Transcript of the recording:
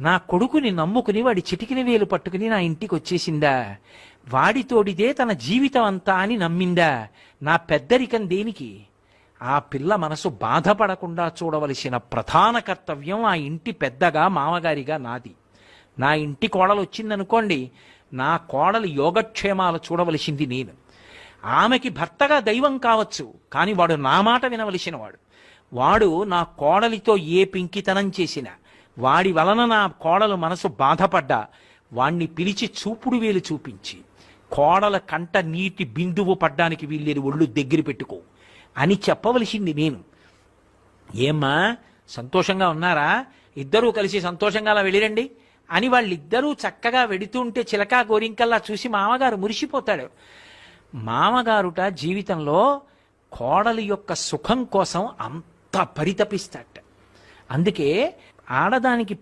నా కొడుకుని నమ్ముకుని వాడి చిటికిన వేలు పట్టుకుని నా ఇంటికి వచ్చేసిందా వాడితోడిదే తన జీవితం అంతా అని నమ్మిందా? నా పెద్దరికం దేనికి? ఆ పిల్ల మనసు బాధపడకుండా చూడవలసిన ప్రధాన కర్తవ్యం ఆ ఇంటి పెద్దగా మామగారిగా నాది. నా ఇంటి కోడలు వచ్చిందనుకోండి నా కోడలు యోగక్షేమాలు చూడవలసింది నేను. ఆమెకి భర్తగా దైవం కావచ్చు కానీ వాడు నా మాట వినవలసిన వాడు వాడు నా కోడలితో ఏ పింకితనం చేసినా వాడి వలన నా కోడలు మనసు బాధపడ్డా. వాణ్ణి పిలిచి చూపుడు వేలు చూపించి కోడల కంట నీటి బిందువు పడ్డానికి వీల్లేదు ఒళ్ళు దగ్గర పెట్టుకో అని చెప్పవలసింది నేను. ఏమ్మా సంతోషంగా ఉన్నారా? ఇద్దరూ కలిసి సంతోషంగా అలా వెళ్ళిరండి? అని వాళ్ళిద్దరూ చక్కగా వెడుతుంటే చిలకా గోరింకల్లా చూసి మామగారు మురిసిపోతాడు. మామగారుట జీవితంలో కోడలి యొక్క సుఖం కోసం అంత పరితపిస్తాట. అందుకే ఆడదానికి